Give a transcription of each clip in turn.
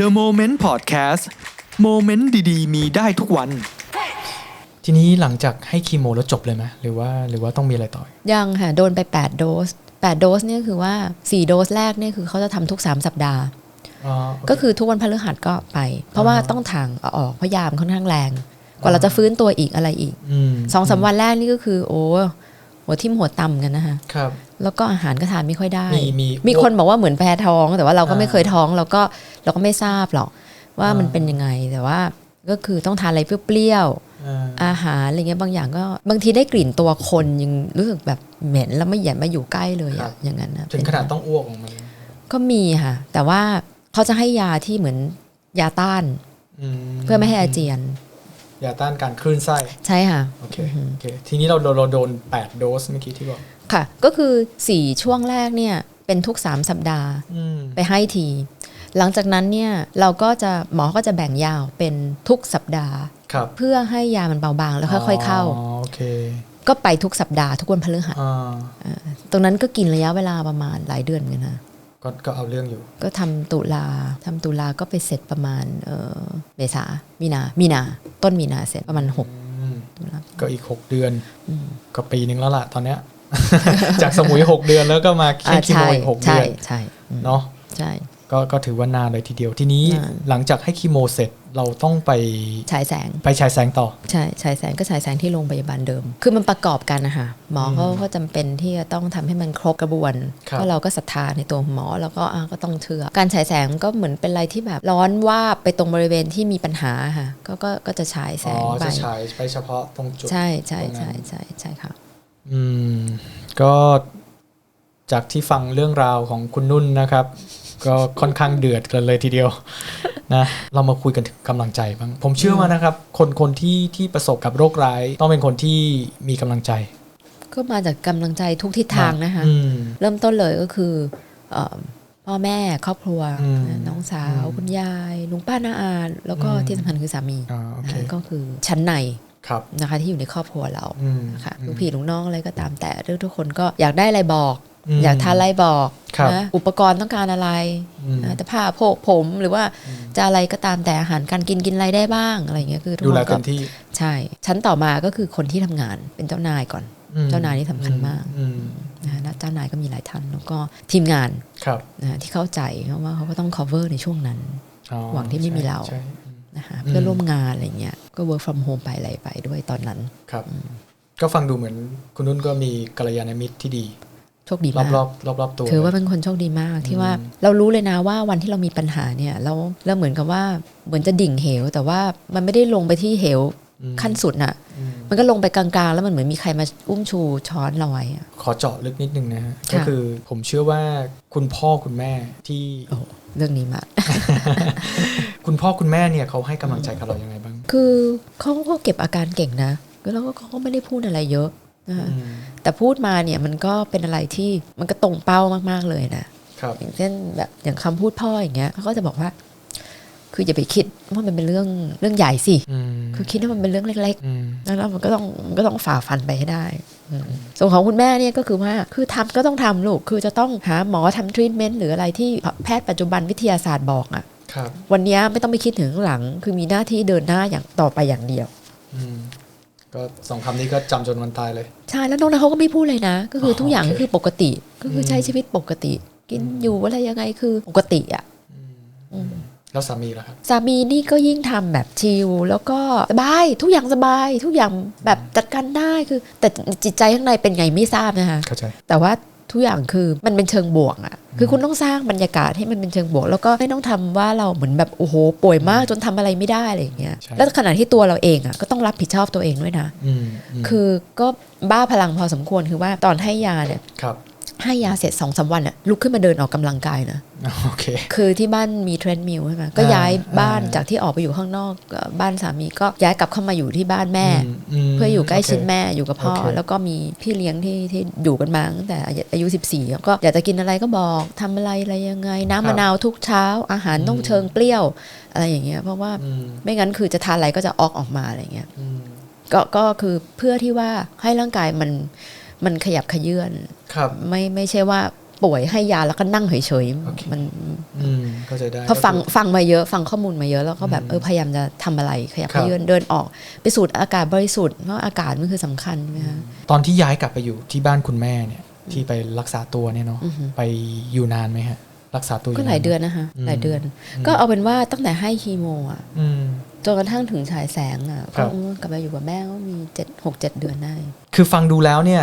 The Moment Podcast โมเมนต์ดีๆ มีได้ทุกวัน ทีนี้หลังจากให้คีโมแล้วจบเลยไหมหรือว่าหรือว่าต้องมีอะไรต่อยังค่ะ โดนไป 8 โดส 8 โดสเนี่ยคือว่า 4 โดสแรกเนี่ยคือเขาจะทำทุก 3 สัปดาห์ อ๋อก็คือทุกวันพฤหัสก็ไป เพราะว่าอ่าฮะต้องถางเอาออกเพราะยามค่อนข้างแรง กว่าเราจะฟื้นตัวอีกอะไรอีกมสองสามวันแรกนี่ก็คือ โอ้หัวทิ่มหัวต่ำกันนะคะ ครับ แล้วก็อาหารก็ทานไม่ค่อยได้ มีมีมีคนบอกว่าเหมือนแพ้ท้อง แต่ว่าเราก็อ่าไม่เคยท้องเราก็เราก็ไม่ทราบหรอกว่าอ่ามัมันเป็นยังไงแต่ว่าก็คือต้องทานอะไรเปรี้ยวอ่าๆอาหารอะไรเงี้ยบางอย่างก็บางทีได้กลิ่นตัวคนยังรู้สึกแบบเหม็นแล้วไม่อยากมาอยู่ใกล้เลยอะอย่างนั้นนะถึงขนาดต้องอ้วกออกมาก็มีค่ะ แต่ว่าเขาจะให้ยาที่เหมือนยาต้านมเพื่อไม่ให้อาเจียนยาต้านการคลื่นไส้ใช่ค่ะโอเคอือฮึโอเคทีนี้เราเราเราโดน8โดสเมื่อกี้ที่บอก ค่ะ ก็คือ 4 ช่วงแรกเนี่ยเป็นทุก 3 สัปดาห์อืมไปให้ที หลังจากนั้นเนี่ยเราก็จะหมอก็จะแบ่งยาวเป็นทุกสัปดาห์ครับเพื่อให้ยามันเบาบางแล้วค่อยๆเข้าอ๋อโอเคก็ไปทุกสัปดาห์ทุกวันพฤหัสอ่าตรงนั้นก็กินระยะเวลาประมาณหลายเดือนเหมือนกันนะก็ก็เอาเรื่องอยู่ ก็ทำตุลาทำตุลาก็ไปเสร็จประมาณเออเมษามีนา มีนา ต้นมีนาเสร็จประมาณหกอืมตุลาก็อีก6เดือนอืมก็ปีหนึ่งแล้วล่ะตอนเนี้ย จากสมุย6เดือนแล้วก็มาแค่อ่าคีโมใช่อีก6ใช่เดือนใช่อืมเนาะใช่ก็ก็ถือว่านานเลยทีเดียวทีนี้นานหลังจากให้คีโมเสร็จเราต้องไปฉายแสงไปฉายแสงต่อใช่ฉายแสงก็ฉายแสงที่โรงพยาบาลเดิม คือมันประกอบกันนะคะหมอเขาอืมเขาจำเป็นที่จะต้องทำให้มันครบกระบวนครับเพราะเราก็ศรัทธาในตัวหมอแล้วก็อะก็ต้องเชื่อการฉายแสงก็เหมือนเป็นอะไรที่แบบร้อนว่าบไปตรงบริเวณที่มีปัญหาค่ะก็ก็ก็จะฉายแสอ๋องไปจะฉายไปเฉพาะตรงจุดใช่ใช่ตรงนั้ใช่นใช่ใช่ค่ะ อืม ก็จากที่ฟังเรื่องราวของคุณนุ่นนะครับ ก็ค่อนข้างเดือดกันเลยทีเดียวนะเรามาคุยกันถึงกำลังใจบ้างผมเชื่อว่านะครับ คนคนที่ที่ประสบกับโรคร้าย ต้องเป็นคนที่มีกำลังใจ ก็มาจากกำลังใจทุกทิศทางนะคะ อืม เริ่มต้นเลยก็คือเอ่อพ่อแม่ครอบครัวอืมน้องสาวอืมคุณยาย ลุงป้าน้าอาแล้วก็อืมที่สำคัญคือสามีอ่าโอเคนะก็คือชั้นในครับ นะคะที่อยู่ในครอบครัวเราอืมค่ะลูกพี่ลูกน้องอะไรก็ตามแต่เรื่องทุกคนก็อยากได้อะไรบอกมอยากทานอะไรบอกครับนะอุปกรณ์ต้องการอะไรอืมนะจะผ้าโพกผมหรือว่าจะอะไรก็ตามแต่อาหารการกินกินอะไรได้บ้างอะไรอย่างเงี้ยคือทุกดูคแลนก็เต็มที่ใช่ชั้นต่อมาก็คือคนที่ทำงานเป็นเจ้านายก่อนอืมเจ้านายนี่สำคัญมากอืมนะและเจ้านายก็มีหลายท่านแล้วก็ทีมงานครับนะที่เข้าใจเพราะว่าเขาก็ต้อง cover ในช่วงนั้นอ๋อหวังที่ไม่มีเราใช่ใช่ นะคะอืมเพื่อนร่วมงานอะไรเงี้ยก็ work from home ไปอะไรไปด้วยตอนนั้นครับก็ฟังดูเหมือนคุณนุ่นก็มีกัลยาณมิตรที่ดีโชคดีรอมาบกรอบรอบรอบๆตัวถือว่าเป็นคนโชคดีมากที่ว่าอืมเรารู้เลยนะว่าวันที่เรามีปัญหาเนี่ยเราเราเหมือนกับว่าเหมือนจะดิ่งเหว แต่ว่ามันไม่ได้ลงไปที่เหวอืม ขั้นสุดน่ะอืมมันก็ลงไปกลางๆ แล้วมันเหมือนมีใครมาอุ้มชูช้อนเราไว้อะขอเจาะลึกนิดนึงนะฮะค่ะก็คือผมเชื่อว่าคุณพ่อคุณแม่ที่โอ้โหเรื่องนี้มากคุณพ่อคุณแม่เนี่ยเขาให้กำลังใจกับเรายังไงบ้าง คือเขาก็เก็บอาการเก่งนะแล้วก็เขาก็ไม่ได้พูดอะไรเยอะนะคะอืมแต่พูดมาเนี่ยมันก็เป็นอะไรที่มันก็ตรงเป้ามากๆเลยนะครับอย่างเช่นแบบอย่างคำพูดพ่ออย่างเงี้ยเขาก็จะบอกว่า คืออย่าไปคิดว่ามันเป็นเรื่องเรื่องใหญ่สิอืมคือคิดว่ามันเป็นเรื่องเล็กอืมๆแล้วมันก็ต้องมันก็ต้องฝ่าฟันไปให้ได้อืมส่วนของคุณแม่เนี่ยก็คือว่าคือทำก็ต้องทำลูกคือจะต้องหาหมอทำทรีทเมนต์หรืออะไรที่แพทย์ปัจจุบันวิทยาศาสตร์บอกอะครับวันเนี้ยไม่ต้องไปคิดถึงข้างหลัง คือมีหน้าที่เดินหน้าอย่างต่อไปอย่างเดียวอืมก็สองคำนี้ก็จำจนวันตายเลย ใช่ แล้วน้องนั้นเขาก็ไม่พูดเลยนะ ก็คือทุกอย่างโอเคก็คือปกติ ก็คือใช้ชีวิตปกติ กินอยู่อะไรยังไงคือปกติอะ แล้วสามีล่ะครับสามีนี่ก็ยิ่งทำแบบชิลแล้วก็สบายทุกอย่างสบาย ทุกอย่างแบบจัดการได้คือ แต่จิตใจข้างในเป็นไงไม่ทราบนะคะเข้าใจแต่ว่าทุกอย่างคือมันเป็นเชิงบวกอะคือคุณต้องสร้างบรรยากาศให้มันเป็นเชิงบวก แล้วก็ไม่ต้องทำว่าเราเหมือนแบบโอ้โหป่วยมากจนทำอะไรไม่ได้อะไรอย่างเงี้ยใช่แล้วขณะที่ตัวเราเองอะก็ต้องรับผิดชอบตัวเองด้วยนะอืมอืมคือก็บ้าพลังพอสมควรคือว่าตอนให้ยาเนี่ยครับ ให้ยาเสร็จสองสามวันอะลุกขึ้นมาเดินออกกำลังกายนะโอเคคือที่บ้านมีเทรนด์มิลใช่ไหมก็อ่าย้ายบ้านอ่าจากที่ออกไปอยู่ข้างนอกเอ่อบ้านสามีก็ย้ายกลับเข้ามาอยู่ที่บ้านแม่มมเพื่ออยู่ใกล้ชิดโอเคแม่อยู่กับพ่อโอเคแล้วก็มีพี่เลี้ยงที่ที่อยู่กันมาตั้งแต่อายุ 14แล้วก็อยากจะกินอะไรก็บอกทำอะไรอะไรยังไง น้ำมะนาวทุกเช้า อาหารต้องเชิงเปรี้ยว อะไรอย่างเงี้ยเพราะว่าอืมไม่งั้นคือจะทานอะไรก็จะออกออกมาอะไรเงี้ยอืมก็ก็คือเพื่อที่ว่าให้ร่างกายมัน มันขยับขยื่นครับไม่ไม่ใช่ว่าป่วยให้ยาแล้วก็นั่งเฉยโอเคๆมันอืมเข้าใจได้เพราะฟังก็คือฟังมาเยอะฟังข้อมูลมาเยอะแล้วก็แบบอืมเออพยายามจะทำอะไรขยับครัขบยื่นเดินออกไปสูดอากาศบริสุทธิ์เพราะอากาศมันคือสำคัญใช่ไหมคะตอนที่ย้ายกลับไปอยู่ที่บ้านคุณแม่เนี่ยที่ไปรักษาตัวเนี่ยเนาะอือฮึไปอยู่นานไหมฮะรักษาตัวก็หลายเดือนนะคะอืมหลายเดือน ก็เอาเป็นว่าตั้งแต่ให้คีโมอะอืม จนกระทั่งถึงฉายแสงอะครัก็บกลับมาอยู่กับแม่ก็มีเจ็ดหกเจ็ดเดือนได้ คือฟังดูแล้วเนี่ย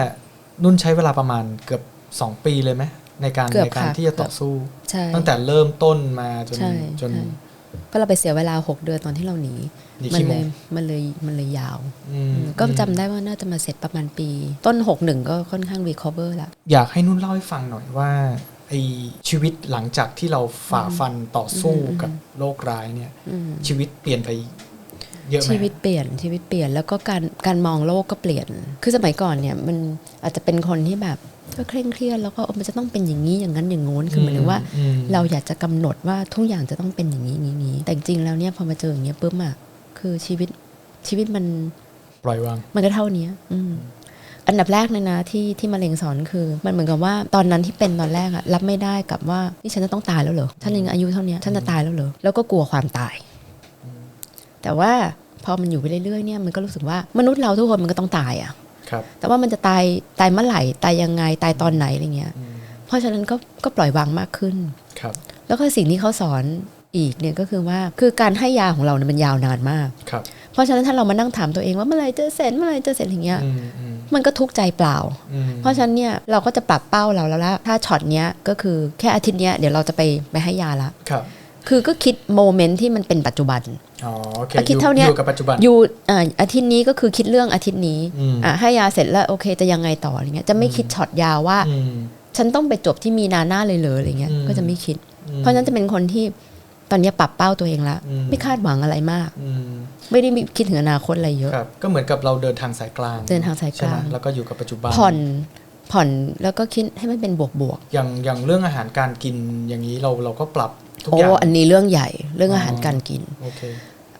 นุ่นใช้เวลาประมาณเกือบสองปีเลยไหมในการเกือบในการค่ะที่จะต่อสู้ใช่ตั้งแต่เริ่มต้นมาจนใช่จนใช่เพราะเราไปเสียเวลาหกเดือนตอนที่เราหนีดีมัขี้โมเลยมันเลยมันเลยยาวอืมก็จำได้ว่าน่าจะมาเสร็จประมาณปี ต้นหกหนึ่งก็ค่อนข้างรีคอเวอร์ละอยากให้นุ่นเล่าให้ฟังหน่อยว่า ไอชีวิตหลังจากที่เราฝ่าฟันต่อสู้กับโรคร้ายเนี่ยอืมชีวิตเปลี่ยนไปเยอะไหมชีวิตเปลี่ยนชีวิตเปลี่ยนแล้วก็การการมองโลกก็เปลี่ยน คือสมัยก่อนเนี่ยมันอาจจะเป็นคนที่แบบก็เคร่งเครียดแล้วก็เออมันจะต้องเป็นอย่างนี้อย่างนั้นอย่างงู้นคือหมายถึงว่าอืมเราอยากจะกำหนดว่าทุกอย่างจะต้องเป็นอย่างนี้อย่างนี้แต่จริงๆแล้วเนี่ยพอมาเจออย่างเงี้ยปุ๊บอะคือชีวิตชีวิตมันปล่อยวาง มันก็เท่านี้อืม อันดับแรกเลยนะที่ที่มะเร็งสอนคือ มันเหมือนกับว่าตอนนั้นที่เป็นตอนแรกอะรับไม่ได้กับว่านี่ฉันจะต้องตายแล้วเหรอฉันยังอายุเท่านี้ฉันจะตายแล้วเหรอแล้วก็กลัวความตาย แต่ว่าพอมันอยู่ไปเรื่อยๆเนี่ยมันก็รู้สึกว่ามนุษย์เราทุกคนมันก็ต้องตายอะครับแต่ว่ามันจะตายตายเมื่อไหร่ตายยังไงตายตอนไหนอะไรเงี้ยอืมเพราะฉะนั้นก็ก็ปล่อยวางมากขึ้นครับ แล้วก็สิ่งที่เขาสอนอีกเนี่ยก็คือว่าคือการให้ยาของเราเนี่ยมันยาวนานมากครับเพราะฉะนั้นถ้าเรามานั่งถามตัวเองว่าเมื่อไหรจะเสร็จเมื่อไหรจะเสร็จอย่างเงี้ยอื มอืมมันก็ทุกข์ใจเปล่าอืมเพราะฉะนั้นเนี่ยเราก็จะปรับเป้าเราแล้วละถ้าช็อตเนี้ยก็คือแค่อาทิตย์เนี้ยเดี๋ยวเราจะไปไปให้ยาละครับคือก็คิดโมเมนต์ที่มันเป็นปัจจุบันอ๋อโอเคอะคิดเท่าเนี้ยอยู่กับปัจจุบันอยู่อ่าอาทิตย์นี้ก็คือคิดเรื่องอาทิตย์นี้อืมอะให้ยาเสร็จแล้วโอเคจะยังไงต่ออะไรเงี้ยจะไม่คิดช็อตยาวว่าอืมฉันต้องไปจบที่มีนาหน้าเลยเหรออะไรเงี้ยอืมก็จะไม่คิดอืมเพราะฉะนั้นจะเป็นคนที่ ตอนเนี้ยปรับเป้าตัวเองละอืมไม่คาดหวังอะไรมากอืมไม่ได้มีคิดถึงอนาคตอะไรเยอะครับก็เหมือนกับเราเดินทางสายกลาง เดินทางสายกลางใช่ไหมแล้วก็อยู่กับปัจจุบัน ผ่อนผ่อนแล้วก็คิดให้มันเป็นบวกบวกอย่างอย่างเรื่องอาหารการกินอย่างนี้เราเราก็ปรับทุกโอ้อย่างอันนี้เรื่องใหญ่เรื่องอ๋อออาหารการกินโอเค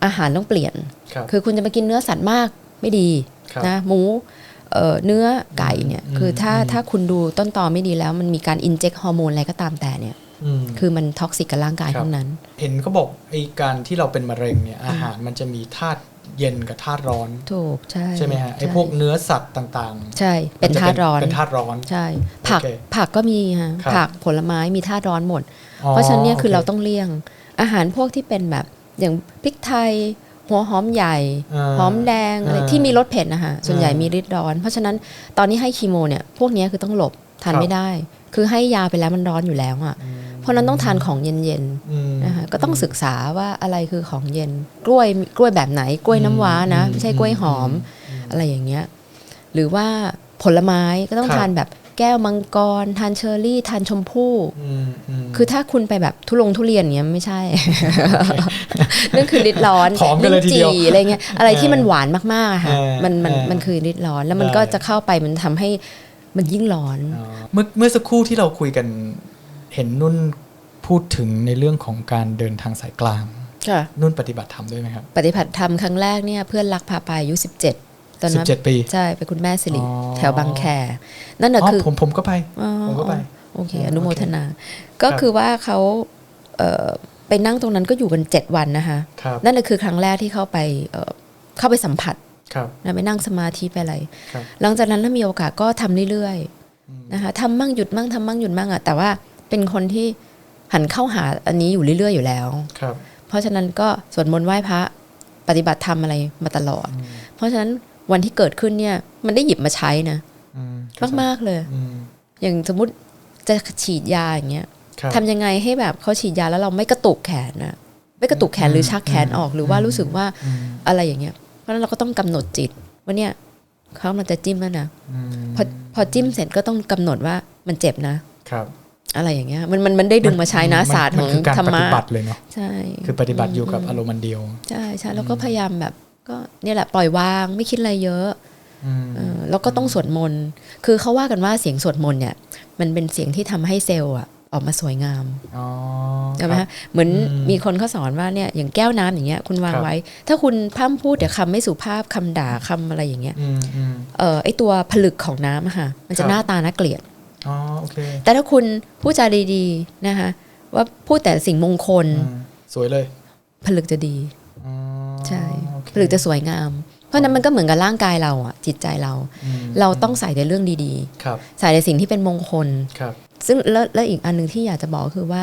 อาหารต้องเปลี่ยนครับคือคุณจะมากินเนื้อสัตว์มากไม่ดีครับนะหมูเอ่อเนื้อไก่เนี่ยอืมคือถ้าอืมถ้าคุณดูต้นตอไม่ดีแล้ว มันมีการอินเจ t ฮอร์โมนอะไรก็ตามแต่เนี่ยม คือมันท็อกซิกกับร่างกายครับทั้งนั้น เห็นเขาบอกไอ้การที่เราเป็นมะเร็งเนี่ยอาหารมันจะมีธาตุเย็นกับธาตุร้อน ถูกใช่ใช่ไหมฮะไอ้พวกเนื้อสัตว์ต่างๆ ใช่เป็นมัจะธาตุร้อนเป็นธาตุร้อนใช่ ผักโอเคผักก็มีฮะครับผักผลไม้มีธาตุร้อนหมดอ๋อเพราะฉะนั้นเนี่ยคือโเราต้องเลี่ยง อาหารพวกที่เป็นแบบอย่างพริกไทยหัวหอมใหญ่าหอมแดงอะไรอ่าที่มีรสเผ็ดนะคะส่วนใหญ่อ่ามีมีฤทธิ์ร้อน เพราะฉะนั้นตอนนี้ให้คีโมเนี่ยพวกเนี้ยคือต้องหลบ ทานครับไม่ได้ คือให้ยาไปแล้วมันร้อนอยู่แล้วอะอืมเพราะฉะนั้นต้องทานของเย็นอืมๆนะคะก็ต้องศึกษาว่าอะไรคือของเย็น กล้วยกล้วยแบบไหน กล้วยน้ำว้านะอืมไม่ใช่กล้วยหอมอะไรอย่างเงี้ยหรือว่าผลไม้ก็ต้องครับทานแบบแก้วมังกร ทานเชอร์รี่ ทานชมพู่อืมอืมคือถ้าคุณไปแบบทุลงทุเรียนเงี้ยไม่ใช่นั่นคือฤทธิ์ร้อนผอมกันเลยทีเดียวลิ้นจี่อะไรเงี้ยอะไรที่มันหวานมากๆอะค่ะเออมันมันเออมันคือฤทธิ์ร้อนแล้วมันได้ก็จะเข้าไปมันทำให้ มันยิ่งร้อนอ๋อเมื่อเมื่อสักครู่ที่เราคุยกันเห็นนุ่นพูดถึงในเรื่องของการเดินทางสายกลางค่ะนุ่นปฏิบัติธรรมด้วยไหมครับ ปฏิบัติธรรมครั้งแรกเนี่ยเพื่อนรักพาไปอายุสิบเจ็ดตอนสิบนั้นเจ็ดปี ใช่ไปคุณแม่สิริอ๋อแถวบางแค นั่นน่ะอ๋อคือผมผมก็ไปอ๋อผมก็ไป โอเคอ๋ออนุโมโอเคทนา ก็ครับคือว่าเขาเอ่อไปนั่งตรงนั้นก็อยู่กันเจ็ดวันนะคะครับนั่นน่ะคือครั้งแรกที่เข้าไปเอ่อเข้าไปสัมผัสครับ นะไปนั่งสมาธิไปอะไรครับหลังจากนั้นถ้ามีโอกาสก็ทำเรื่อยอืมๆนะคะทำมั่งหยุดมั่งทำมั่งหยุดมั่งอะแต่ว่าเป็นคนที่หันเข้าหาอันนี้อยู่เรื่อยๆอยู่แล้วครับเพราะฉะนั้นก็สวดมนต์ไหว้พระปฏิบัติธรรมอะไรมาตลอดอืมเพราะฉะนั้นวันที่เกิดขึ้นเนี่ย มันได้หยิบมาใช้นะอืมมากๆเลยอืมอย่างสมมุติจะฉีดยาอย่างเงี้ยครับทำยังไงให้แบบเขาฉีดยาแล้วเราไม่กระตุกแขนนะไม่กระตุกแขนหรือชักแขนออกหรือว่ารู้สึกว่าอืมอะไรอย่างเงี้ย เพราะฉะนั้นเราก็ต้องกำหนดจิตว่าเนี่ยเขามันจะจิ้มแล้วนะอืมพอพอจิ้มเสร็จก็ต้องกำหนดว่ามันเจ็บนะ ครับ อะไรอย่างเงี้ยมันมันมันได้ดึงมาใช้นะมัศาสตร์มัของคือการธรรปมะฏิบัติเลยเนาะใช่คือปฏิบัติอยู่กับอารมณ์อันเดียว ใช่ใช่แล้วก็พยายามแบบ ก็เนี่ยแหละปล่อยวางไม่คิดอะไรเยอะอืมเออแล้วก็ต้องสวดมนต์คือเขาว่ากันว่าเสียงสวดมนต์เนี่ย มันเป็นเสียงที่ทำให้เซลล์อะ ออกมาสวยงามอ๋อใช่ไหมครัฮะบเหมือนอืมมีคนเขาสอนว่าเนี่ยอย่างแก้วน้ำอย่างเงี้ยคุณวางครับไว้ ถ้าคุณพร่ำพูดแต่คำไม่สุภาพคำด่าคำอะไรอย่างเงี้ยอืมอืมเออไอตัวผลึกของน้ำอะค่ะ มันจะครับหน้าตาน่าเกลียดอ๋อโอเคแต่ถ้าคุณพูดจาดีๆนะคะว่าพูดแต่สิ่งมงคลอืมสวยเลย ผลึกจะดีอ๋อใช่โอเคผลึกจะสวยงามเพราะฉะนั้นมันก็เหมือนกับร่างกายเราอะจิตใจเราอืมเราต้องใส่ในเรื่องดีครับๆใส่ในสิ่งที่เป็นมงคลครับ ซึ่งแล้วแล้วอีกอันหนึ่งที่อยากจะบอกก็คือว่า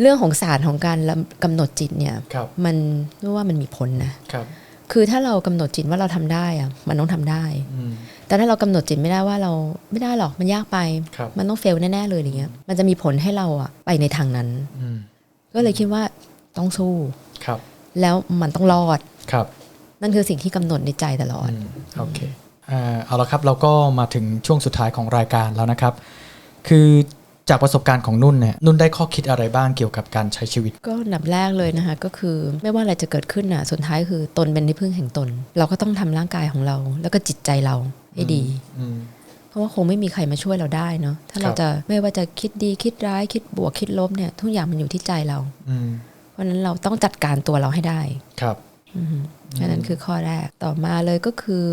เรื่องของศาสตร์ของการกำหนดจิตเนี่ยครับมันรู้ว่ามันมีผลนะครับคือถ้าเรากำหนดจิตว่าเราทำได้อะมันต้องทำได้อืมแต่ถ้าเรากำหนดจิตไม่ได้ว่าเราไม่ได้หรอกมันยากไปครับมันต้องเฟลแน่ ๆ เลยอย่างเงี้ย มันจะมีผลให้เราอะไปในทางนั้นอืมก็เลยคิดว่าต้องสู้ครับ แล้วมันต้องรอดครับ นั่นคือสิ่งที่กำหนดในใจตลอดอืมโอเคอ่าเอาละครับเราก็มาถึงช่วงสุดท้ายของรายการแล้วนะครับ คือจากประสบการณ์ของนุ่นเนี่ยนุ่นได้ข้อคิดอะไรบ้างเกี่ยวกับการใช้ชีวิต ก็อันดับแรกเลยนะคะ ก็คือไม่ว่าอะไรจะเกิดขึ้นน่ะสุดท้ายคือตนเป็นที่พึ่งแห่งตน เราก็ต้องทำร่างกายของเรา แล้วก็จิตใจเราให้ดีอืมเพราะว่าคงไม่มีใครมาช่วยเราได้เนาะถ้าเราครับจะไม่ว่าจะคิดดีคิดร้ายคิดบวกคิดลบเนี่ยทุกอย่างมันอยู่ที่ใจเราอืมเพราะฉะนั้นเราต้องจัดการตัวเราให้ได้ครับ อือฮึอันนั้นคือข้อแรกต่อมาเลยก็คือ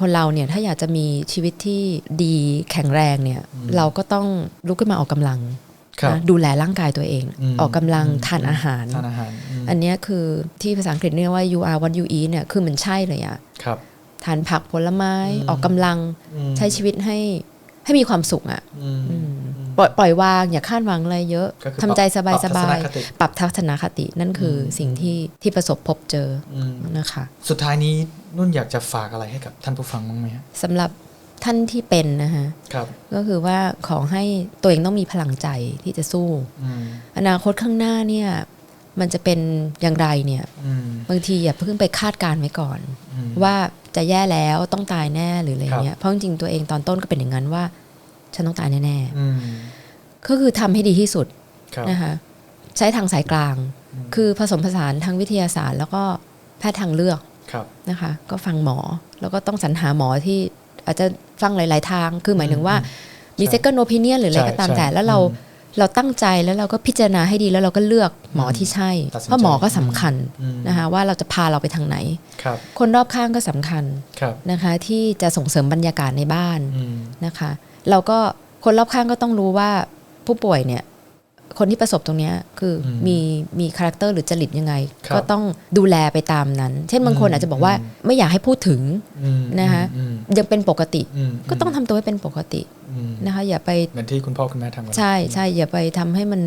คนเราเนี่ยถ้าอยากจะมีชีวิตที่ดีแข็งแรงเนี่ยเราก็ต้องลุกขึ้นมาออกกำลังครับนะดูแลร่างกายตัวเองอืมออกกำลังอืมทานอาหารทานอาหารอืมอันเนี้ยคือที่ภาษาอังกฤษเรียกว่า you are what you eat เนี่ยคือมันใช่เลยอะครับทานผักผลไม้อืมออกกำลังอืมใช้ชีวิตให้ ให้มีความสุขอะอืมอืมปล่อยปล่อยวางอย่าคาดหวังอะไรเยอะก็คือทำใจสบายปสรับทับาศนยคติปรับทัศนคตินั่นคืออมสิ่งที่ที่ประสบพบเจออืมนะคะ สุดท้ายนี้นุ่นอยากจะฝากอะไรให้กับท่านผู้ฟังบ้างไหมฮะสำหรับท่านที่เป็นนะคะครับ ก็คือว่าขอให้ตัวเองต้องมีพลังใจที่จะสู้อืมอนาคตข้างหน้าเนี่ย มันจะเป็นอย่างไรเนี่ยอืมบางทีอย่าเพิ่งไปคาดการณ์ไว้ก่อนอืมว่าจะแย่แล้วต้องตายแน่หรืออะไรครับเงี้ยเพราะจริงๆตัวเองตอนต้นก็เป็นอย่างนั้นว่า ฉันต้องตายแน่อืมๆก็คือทำให้ดีที่สุดครับนะคะใช้ทางสายกลางอืมคือผสมผสานทางวิทยาศาสตร์ แล้วก็แพทย์ทางเลือกครับนะคะ ก็ฟังหมอแล้วก็ต้องสรรหาหมอที่อาจจะฟังหลาย ๆ ทาง คือหมายถึงว่ามีใช่ second opinion หรืออะไรใช่ก็ตามใช่แต่แล้วเราอืม เราตั้งใจแล้วเราก็พิจารณาให้ดีแล้วเราก็เลือกหมอที่ใช่ตัดสินใจเพราะหมอก็สำคัญอืมนะคะว่าเราจะพาเราไปทางไหนครับคนรอบข้างก็สำคัญครับนะคะที่จะส่งเสริมบรรยากาศในบ้านอืมนะคะ เราก็คนรอบข้างก็ต้องรู้ว่าผู้ป่วยเนี่ย คนที่ประสบตรงเนี้ยคืออมมีมีคาแรคเตอร์หรือจริตยังไงครับก็ต้องดูแลไปตามนั้น เช่นบางคนอืมอาจจะบอกว่าอืมไม่อยากให้พูดถึงอืมนะคะอืมยังเป็นปกติอืมก็ต้องทำตัวให้เป็นปกติอืมนะคะอย่าไปเหมือนที่คุณพ่อคุณแม่ทำกันใช่ใช่อย่าไปทำให้มัน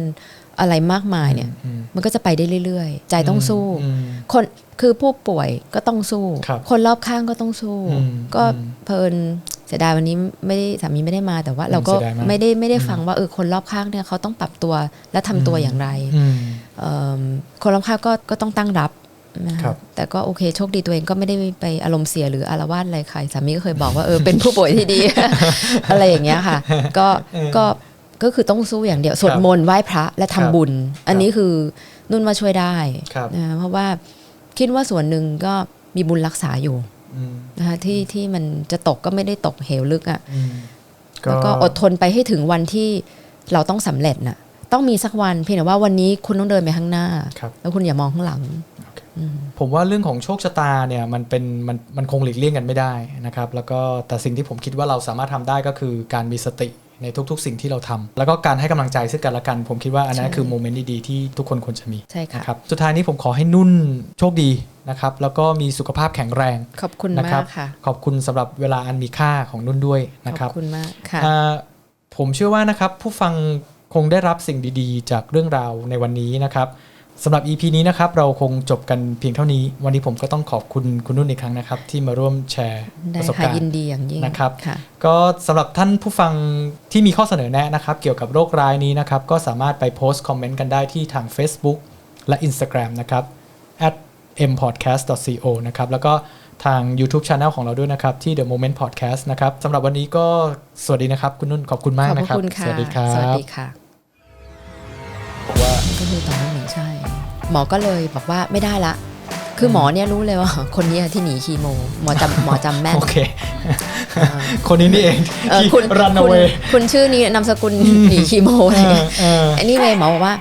อะไรมากมายเนี่ยอืมมันก็จะไปได้เรื่อยๆ ใจต้องสู้อืมคนคือผู้ป่วยก็ต้องสู้ครับคนรอบข้างก็ต้องสู้อืมก็อืมเพลินเสียดายวันนี้ไม่ได้สามีไม่ได้มา แต่ว่าเราก็เสียดายมากไม่ได้ไม่ได้ฟังว่าเออคนรอบข้างเนี่ยเขาต้องปรับตัวและทำตัวอย่างไรอืมเอิ่มคนรอบข้างก็ก็ต้องตั้งรับนะครัคะบแต่ก็โอเคโชคดีตัวเองก็ไม่ได้ไปอารมณ์เสียหรืออารวาสอะไรใครสามีก็เคยบอกว่าเออเป็นผู้ป่วยที่ดี อะไรอย่างเงี้ยค่ะ ก็เออก็ก็คือต้องสู้อย่างเดียวสวดมนต์ไหว้พระและทำครับบุญ อันนี้คือนุ่นว่าช่วยได้ครับนะเพราะว่าคิดว่าส่วนหนึ่งก็มีบุญรักษาอยู่อืม นะคะที่ที่มันจะตกก็ไม่ได้ตกเหวลึกอะ่ะอืมแล้วก็อดทนไปให้ถึงวันที่เราต้องสำเร็จน่ะ ต้องมีสักวันเพียงแต่ว่าวันนี้คุณต้องเดินไปข้างหน้าครับแล้วคุณอย่ามองข้างหลัง ผมว่าเรื่องของโชคชะตาเนี่ยมันเป็นมันมันคงหลีกเลี่ยงกันไม่ได้นะครับ แล้วก็แต่สิ่งที่ผมคิดว่าเราสามารถทำได้ก็คือการมีสติ ในทุกๆ สิ่งที่เราทำแล้วก็การให้กำลังใจซึ่งกันและกัน ผมคิดว่าอันนั้นใช่คือโมเมนต์ดีๆที่ทุกคนควรจะมีใช่ค่ะนะครับสุดท้ายนี้ผมขอให้นุ่นโชคดีนะครับแล้วก็มีสุขภาพแข็งแรง ขอบคุณนะครัมาบกค่ะ ขอบคุณสำหรับเวลาอันมีค่าของนุ่นด้วยขนะครับอบคุณมากค่ะอ่าผมเชื่อว่านะครับผู้ฟังคงได้รับสิ่งดีๆ จากเรื่องราวในวันนี้นะครับ สำหรับ EP นี้นะครับเราคงจบกันเพียงเท่านี้ วันนี้ผมก็ต้องขอบคุณคุณนุ่นอีกครั้งนะครับ ที่มาร่วมแชร์ปได้ระสบค่ะการยินณ์ดีอย่างยิ่งนะครับค่ะก็สำหรับท่านผู้ฟังที่มีข้อเสนอแนะนะครับ เกี่ยวกับโรคร้ายนี้นะครับ ก็สามารถไปโพสต์คอมเมนต์กันได้ที่ทาง Facebook และ Instagram นะครับ at mpodcast.co นะครับแล้วก็ทาง YouTube Channel ของเราด้วยนะครับ ที่ The Moment Podcast นะครับสำหรับวันนี้ก็สวัสดีนะครับ คุณนุ่นขอบคุณมากขอบพนะระครับคุณค่ะสวัสดีครับสวัสดีค่ะบอกว่าก็คือตอนนั้น หนึ่งใช่หมอก็เลยบอกว่าไม่ได้ละ คือหมอเนี่ยรู้เลยว่า คนนี้ที่หนีคีโม หมอจำหมอจำแม่นโอเคอ่าคนนี้นี่เองเออที่คุณ run คุณ away คุณชื่อนี้นามสกุลหนีคีโมอะไรเออเงี้ยเอออันนี้เลยหมอบอกว่า